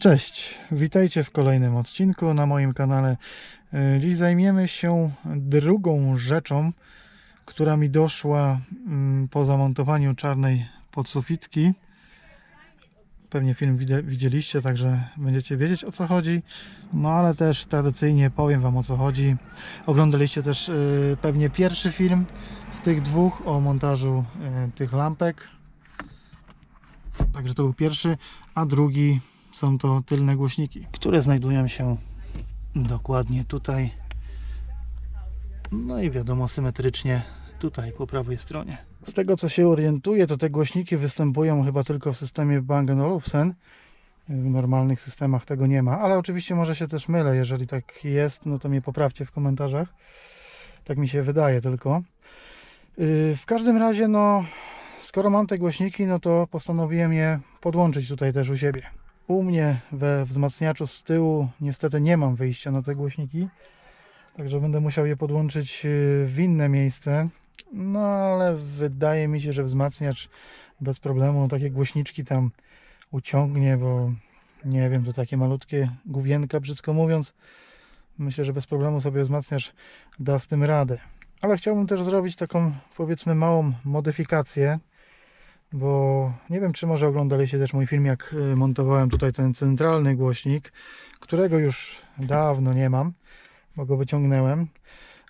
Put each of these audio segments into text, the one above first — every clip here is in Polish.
Cześć, witajcie w kolejnym odcinku na moim kanale. E, Dziś zajmiemy się drugą rzeczą, która mi doszła mm, po zamontowaniu czarnej podsufitki. Pewnie film widzieliście, także będziecie wiedzieć o co chodzi. No ale też tradycyjnie powiem Wam o co chodzi. Oglądaliście też e, pewnie pierwszy film z tych dwóch o montażu e, tych lampek. Także to był pierwszy, a drugi są to tylne głośniki, które znajdują się dokładnie tutaj. No i wiadomo, symetrycznie tutaj po prawej stronie. Z tego co się orientuję, to te głośniki występują chyba tylko w systemie Bang Olufsen. W normalnych systemach tego nie ma, ale oczywiście może się też mylę. Jeżeli tak jest, no to mnie poprawcie w komentarzach. Tak mi się wydaje tylko. Yy, W każdym razie, no, skoro mam te głośniki, no to postanowiłem je podłączyć tutaj też u siebie. U mnie we wzmacniaczu z tyłu niestety nie mam wyjścia na te głośniki, także będę musiał je podłączyć yy, w inne miejsce. No ale wydaje mi się, że wzmacniacz bez problemu takie głośniczki tam uciągnie, bo nie wiem, to takie malutkie główienka, brzydko mówiąc. Myślę, że bez problemu sobie wzmacniacz da z tym radę. Ale chciałbym też zrobić taką powiedzmy małą modyfikację bo nie wiem, czy może oglądaliście też mój film, jak y, montowałem tutaj ten centralny głośnik, którego już dawno nie mam, bo go wyciągnąłem.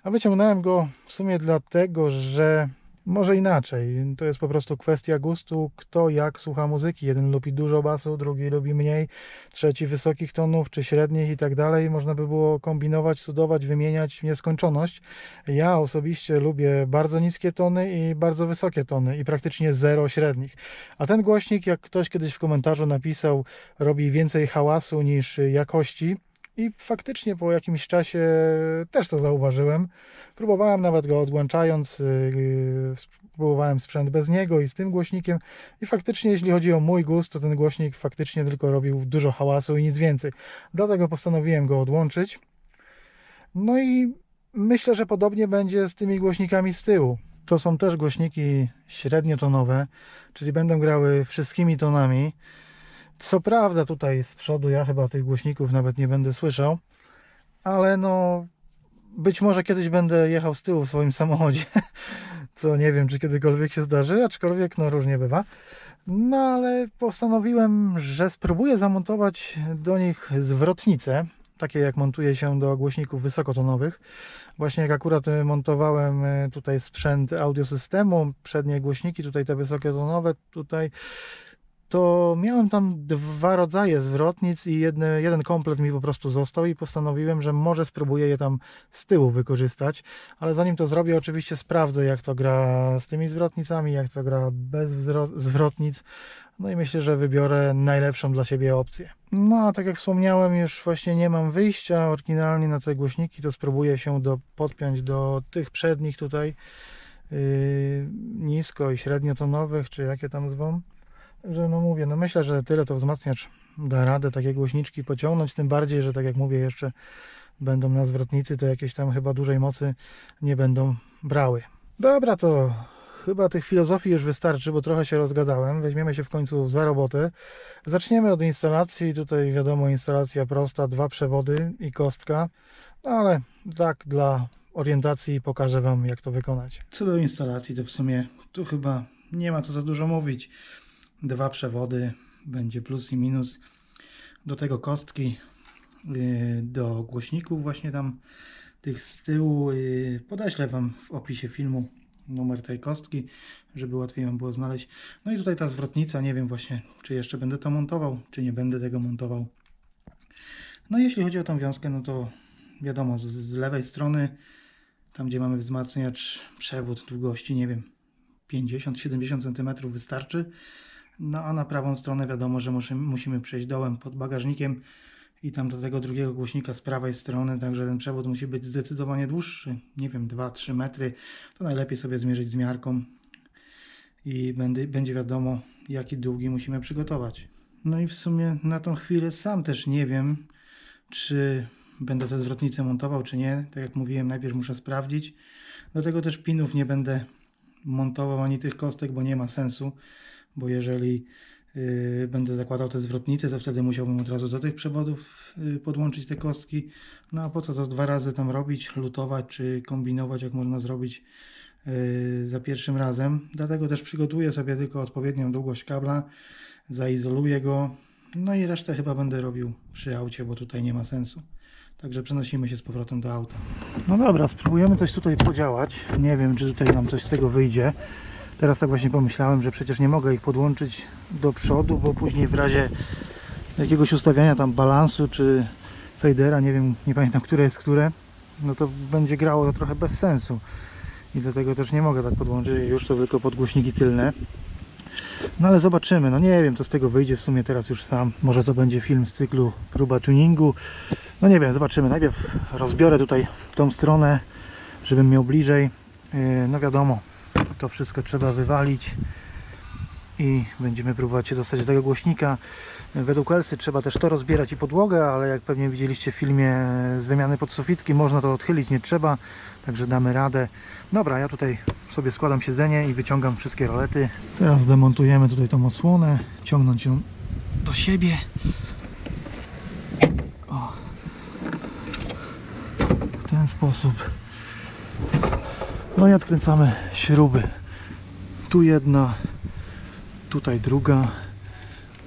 A wyciągnąłem go w sumie dlatego, że może inaczej. To jest po prostu kwestia gustu, kto jak słucha muzyki. Jeden lubi dużo basu, drugi lubi mniej, trzeci wysokich tonów czy średnich i tak dalej. Można by było kombinować, cudować, wymieniać w nieskończoność. Ja osobiście lubię bardzo niskie tony i bardzo wysokie tony i praktycznie zero średnich. A ten głośnik, jak ktoś kiedyś w komentarzu napisał, robi więcej hałasu niż jakości. I faktycznie po jakimś czasie też to zauważyłem. Próbowałem nawet go odłączając, yy, próbowałem sprzęt bez niego i z tym głośnikiem. I faktycznie, jeśli chodzi o mój gust, to ten głośnik faktycznie tylko robił dużo hałasu i nic więcej. Dlatego postanowiłem go odłączyć. No i myślę, że podobnie będzie z tymi głośnikami z tyłu. To są też głośniki średniotonowe, czyli będą grały wszystkimi tonami. Co prawda tutaj z przodu ja chyba tych głośników nawet nie będę słyszał, ale no być może kiedyś będę jechał z tyłu w swoim samochodzie, co nie wiem czy kiedykolwiek się zdarzy, aczkolwiek no różnie bywa. No ale postanowiłem, że spróbuję zamontować do nich zwrotnice, takie jak montuje się do głośników wysokotonowych. Właśnie jak akurat e, montowałem e, tutaj sprzęt audiosystemu, przednie głośniki, tutaj te wysokotonowe, tutaj to miałem tam dwa rodzaje zwrotnic i jedne, jeden komplet mi po prostu został i postanowiłem, że może spróbuję je tam z tyłu wykorzystać, ale zanim to zrobię oczywiście sprawdzę jak to gra z tymi zwrotnicami, jak to gra bez zwrotnic, no i myślę, że wybiorę najlepszą dla siebie opcję. No a tak jak wspomniałem już właśnie nie mam wyjścia oryginalnie na te głośniki, to spróbuję się do, podpiąć do tych przednich tutaj yy, nisko i średniotonowych, czy jakie tam zwą. Także no mówię, no myślę, że tyle to wzmacniacz da radę takie głośniczki pociągnąć, tym bardziej, że tak jak mówię jeszcze będą na zwrotnicy, to jakieś tam chyba dużej mocy nie będą brały. Dobra, to chyba tych filozofii już wystarczy, bo trochę się rozgadałem. Weźmiemy się w końcu za robotę. Zaczniemy od instalacji. Tutaj wiadomo, instalacja prosta, dwa przewody i kostka, no ale tak dla orientacji pokażę Wam, jak to wykonać. Co do instalacji, to w sumie tu chyba nie ma co za dużo mówić dwa przewody, będzie plus i minus. Do tego kostki yy, do głośników, właśnie tam tych z tyłu. yy, Podeślę Wam w opisie filmu numer tej kostki, żeby łatwiej Wam było znaleźć. No i tutaj ta zwrotnica, nie wiem właśnie, czy jeszcze będę to montował, czy nie będę tego montował. No jeśli chodzi o tą wiązkę, no to wiadomo, z, z lewej strony, tam gdzie mamy wzmacniacz, przewód długości, nie wiem, 50-70 cm wystarczy. No a na prawą stronę wiadomo, że musimy, przejść dołem pod bagażnikiem i tam do tego drugiego głośnika z prawej strony, także ten przewód musi być zdecydowanie dłuższy, nie wiem, 2-3 metry. To najlepiej sobie zmierzyć z miarką i będzie, będzie wiadomo, jaki długi musimy przygotować. No i w sumie na tą chwilę sam też nie wiem, czy będę te zwrotnice montował, czy nie. Tak jak mówiłem, najpierw muszę sprawdzić. Dlatego też pinów nie będę montował ani tych kostek, bo nie ma sensu. Bo jeżeli yy, będę zakładał te zwrotnice, to wtedy musiałbym od razu do tych przewodów yy, podłączyć te kostki. No a po co to dwa razy tam robić, lutować czy kombinować, jak można zrobić yy, za pierwszym razem. Dlatego też przygotuję sobie tylko odpowiednią długość kabla, zaizoluję go, no i resztę chyba będę robił przy aucie, bo tutaj nie ma sensu. Także przenosimy się z powrotem do auta. No dobra, spróbujemy coś tutaj podziałać. Nie wiem, czy tutaj nam coś z tego wyjdzie. Teraz tak właśnie pomyślałem, że przecież nie mogę ich podłączyć do przodu, bo później w razie jakiegoś ustawiania tam balansu czy fadera, nie wiem, nie pamiętam, które jest które, no to będzie grało to trochę bez sensu. I dlatego też nie mogę tak podłączyć już to tylko podgłośniki tylne. No ale zobaczymy, no nie wiem co z tego wyjdzie w sumie teraz już sam. Może to będzie film z cyklu próba tuningu. No nie wiem, zobaczymy. Najpierw rozbiorę tutaj tą stronę, żebym miał bliżej. Yy, No wiadomo, to wszystko trzeba wywalić i będziemy próbować się dostać do tego głośnika. Według Elsy trzeba też to rozbierać i podłogę, ale jak pewnie widzieliście w filmie z wymiany podsufitki, można to odchylić, nie trzeba, także damy radę. Dobra, ja tutaj sobie składam siedzenie i wyciągam wszystkie rolety. Teraz demontujemy tutaj tą osłonę, ciągnąć ją do siebie. O. W ten sposób. No i odkręcamy śruby. Tu jedna, tutaj druga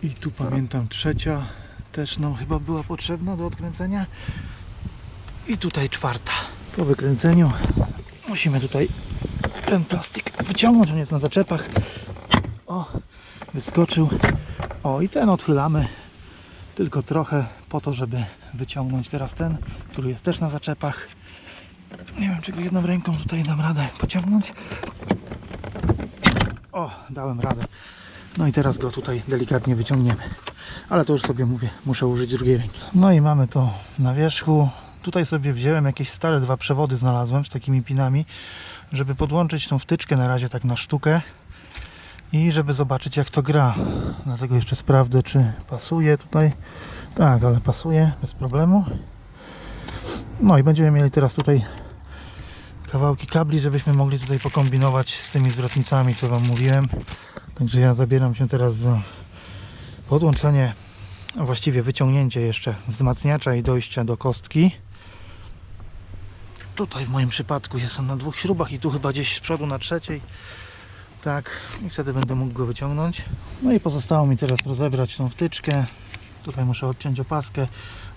i tu pamiętam trzecia też nam chyba była potrzebna do odkręcenia. I tutaj czwarta. Po wykręceniu musimy tutaj ten plastik wyciągnąć, on jest na zaczepach. O, wyskoczył. O i ten odchylamy tylko trochę po to, żeby wyciągnąć teraz ten, który jest też na zaczepach nie wiem, czy go jedną ręką tutaj dam radę pociągnąć o, dałem radę no i teraz go tutaj delikatnie wyciągniemy. Ale to już sobie mówię, muszę użyć drugiej ręki. No i mamy to na wierzchu. Tutaj sobie wziąłem jakieś stare dwa przewody znalazłem z takimi pinami, żeby podłączyć tą wtyczkę na razie tak na sztukę i żeby zobaczyć jak to gra. Dlatego jeszcze sprawdzę czy pasuje tutaj. Tak, ale pasuje bez problemu. No i będziemy mieli teraz tutaj kawałki kabli, żebyśmy mogli tutaj pokombinować z tymi zwrotnicami, co Wam mówiłem. Także ja zabieram się teraz za podłączenie, a właściwie wyciągnięcie jeszcze wzmacniacza i dojścia do kostki. Tutaj w moim przypadku jest on na dwóch śrubach i tu chyba gdzieś z przodu na trzeciej. Tak, i wtedy będę mógł go wyciągnąć. No i pozostało mi teraz rozebrać tą wtyczkę. Tutaj muszę odciąć opaskę,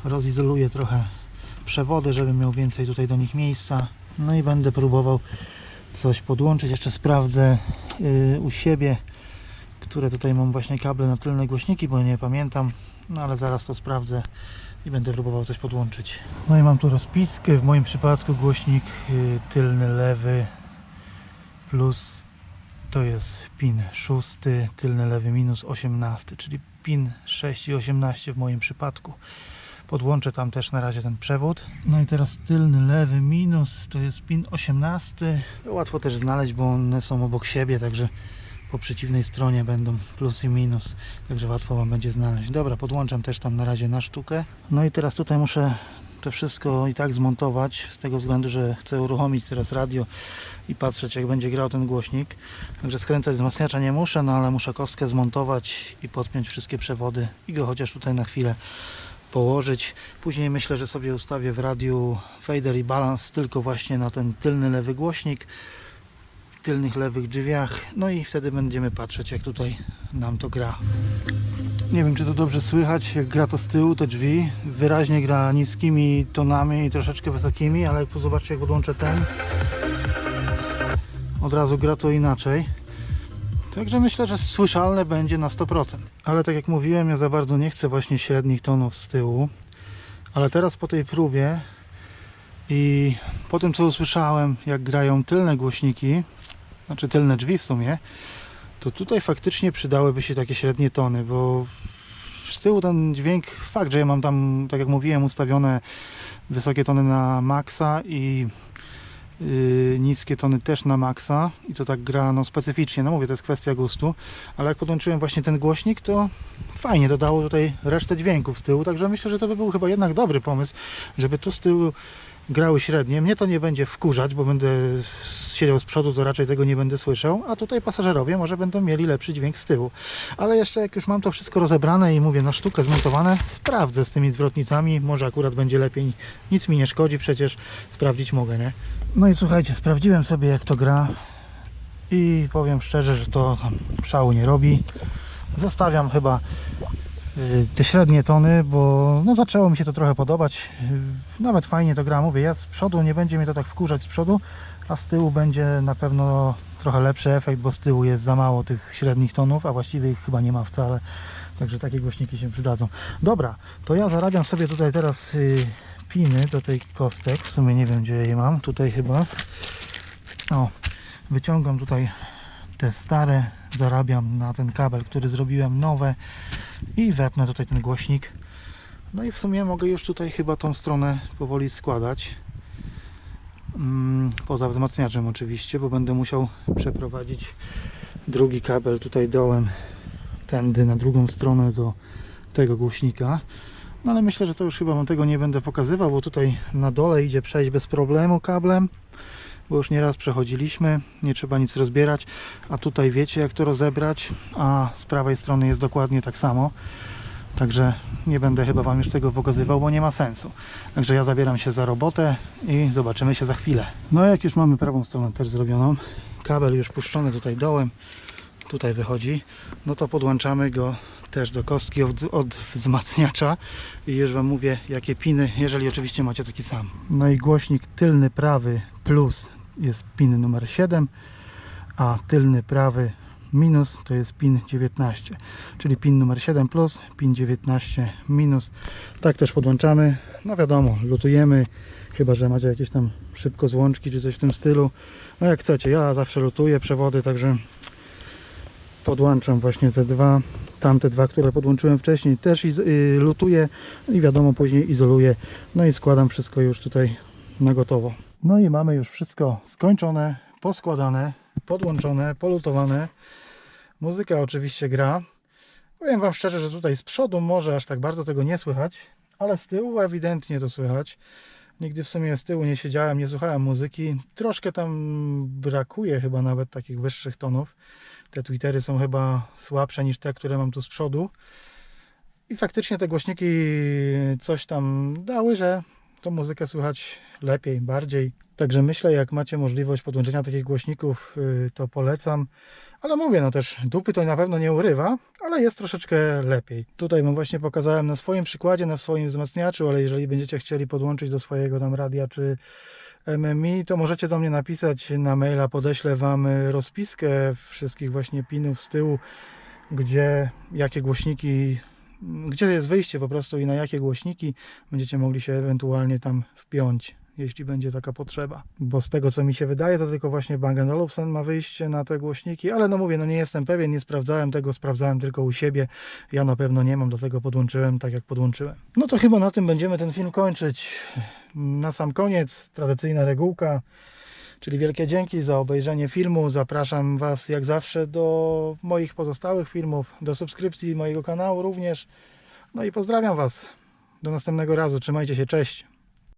rozizoluję trochę przewody, żebym miał więcej tutaj do nich miejsca. No i będę próbował coś podłączyć. Jeszcze sprawdzę yy, u siebie, które tutaj mam właśnie kable na tylne głośniki, bo nie pamiętam. No ale zaraz to sprawdzę i będę próbował coś podłączyć. No i mam tu rozpiskę. W moim przypadku głośnik yy, tylny lewy plus to jest pin 6, tylny lewy minus 18, czyli pin 6 i 18 w moim przypadku. Podłączę tam też na razie ten przewód. No i teraz tylny lewy minus to jest pin 18. Łatwo też znaleźć, bo one są obok siebie, także po przeciwnej stronie będą plus i minus, także łatwo Wam będzie znaleźć. Dobra, podłączam też tam na razie na sztukę. No i teraz tutaj muszę to wszystko i tak zmontować, z tego względu, że chcę uruchomić teraz radio i patrzeć jak będzie grał ten głośnik. Także skręcać wzmacniacza nie muszę, no ale muszę kostkę zmontować i podpiąć wszystkie przewody i go chociaż tutaj na chwilę położyć. Później myślę, że sobie ustawię w radiu fader i balans tylko właśnie na ten tylny lewy głośnik w tylnych lewych drzwiach. No i wtedy będziemy patrzeć jak tutaj nam to gra. Nie wiem czy to dobrze słychać, jak gra to z tyłu te drzwi. Wyraźnie gra niskimi tonami i troszeczkę wysokimi, ale jak zobaczcie jak podłączę ten od razu gra to inaczej. Także myślę, że słyszalne będzie na 100%. Ale tak jak mówiłem, ja za bardzo nie chcę właśnie średnich tonów z tyłu. Ale teraz po tej próbie i po tym co usłyszałem, jak grają tylne głośniki, znaczy tylne drzwi w sumie, to tutaj faktycznie przydałyby się takie średnie tony, bo z tyłu ten dźwięk, fakt, że ja mam tam, tak jak mówiłem, ustawione wysokie tony na maksa i Yy, niskie tony też na maksa i to tak gra no, specyficznie, no mówię, to jest kwestia gustu, ale jak podłączyłem właśnie ten głośnik, to fajnie dodało tutaj resztę dźwięków z tyłu, także myślę, że to by był chyba jednak dobry pomysł, żeby tu z tyłu grały średnie. Mnie to nie będzie wkurzać, bo będę siedział z przodu, to raczej tego nie będę słyszał, a tutaj pasażerowie może będą mieli lepszy dźwięk z tyłu. Ale jeszcze jak już mam to wszystko rozebrane i mówię na sztukę zmontowane, sprawdzę z tymi zwrotnicami, może akurat będzie lepiej. Nic mi nie szkodzi, przecież sprawdzić mogę, nie? No i słuchajcie, sprawdziłem sobie jak to gra i powiem szczerze, że to tam szału nie robi. Zostawiam chyba te średnie tony, bo no zaczęło mi się to trochę podobać. Nawet fajnie to gra, mówię, ja z przodu nie będzie mnie to tak wkurzać z przodu, a z tyłu będzie na pewno trochę lepszy efekt, bo z tyłu jest za mało tych średnich tonów, a właściwie ich chyba nie ma wcale. Także takie głośniki się przydadzą. Dobra, to ja zarabiam sobie tutaj teraz y, piny do tej kostek. W sumie nie wiem gdzie je mam. Tutaj chyba. O, wyciągam tutaj te stare, zarabiam na ten kabel, który zrobiłem nowe i wepnę tutaj ten głośnik. No i w sumie mogę już tutaj chyba tą stronę powoli składać. Mm, Poza wzmacniaczem oczywiście, bo będę musiał przeprowadzić drugi kabel tutaj dołem tędy na drugą stronę do tego głośnika. No ale myślę, że to już chyba wam tego nie będę pokazywał, bo tutaj na dole idzie przejść bez problemu kablem, bo już nieraz przechodziliśmy, nie trzeba nic rozbierać, a tutaj wiecie jak to rozebrać, a z prawej strony jest dokładnie tak samo. Także nie będę chyba wam już tego pokazywał, bo nie ma sensu. Także ja zabieram się za robotę i zobaczymy się za chwilę. No jak już mamy prawą stronę też zrobioną, kabel już puszczony tutaj dołem, tutaj wychodzi, no to podłączamy go też do kostki od, od wzmacniacza i już Wam mówię jakie piny, jeżeli oczywiście macie taki sam. No i głośnik tylny prawy plus jest pin numer 7, a tylny prawy minus to jest pin 19, czyli pin numer 7 plus, pin 19 minus. Tak też podłączamy, no wiadomo, lutujemy, chyba że macie jakieś tam szybko złączki czy coś w tym stylu. No jak chcecie, ja zawsze lutuję przewody, także podłączam właśnie te dwa, tamte dwa, które podłączyłem wcześniej też y, lutuję i wiadomo później izoluję, no i składam wszystko już tutaj na gotowo. No i mamy już wszystko skończone, poskładane, podłączone, polutowane. Muzyka oczywiście gra. Powiem Wam szczerze, że tutaj z przodu może aż tak bardzo tego nie słychać, ale z tyłu ewidentnie to słychać. Nigdy w sumie z tyłu nie siedziałem, nie słuchałem muzyki. Troszkę tam brakuje chyba nawet takich wyższych tonów. Te Twittery są chyba słabsze niż te, które mam tu z przodu. I faktycznie te głośniki coś tam dały, że tą muzykę słychać lepiej, bardziej. Także myślę, jak macie możliwość podłączenia takich głośników, yy, to polecam. Ale mówię, no też dupy to na pewno nie urywa, ale jest troszeczkę lepiej. Tutaj wam właśnie pokazałem na swoim przykładzie, na swoim wzmacniaczu, ale jeżeli będziecie chcieli podłączyć do swojego tam radia czy MMI, to możecie do mnie napisać na maila, podeślę wam y, rozpiskę wszystkich właśnie pinów z tyłu, gdzie jakie głośniki, gdzie jest wyjście po prostu i na jakie głośniki będziecie mogli się ewentualnie tam wpiąć, jeśli będzie taka potrzeba. Bo z tego co mi się wydaje, to tylko właśnie Bang Olufsen ma wyjście na te głośniki, ale no mówię, no nie jestem pewien, nie sprawdzałem tego, sprawdzałem tylko u siebie. Ja na pewno nie mam, dlatego podłączyłem tak jak podłączyłem. No to chyba na tym będziemy ten film kończyć. Na sam koniec tradycyjna regułka. Czyli wielkie dzięki za obejrzenie filmu. Zapraszam Was jak zawsze do moich pozostałych filmów, do subskrypcji mojego kanału również. No i pozdrawiam Was. Do następnego razu. Trzymajcie się. Cześć.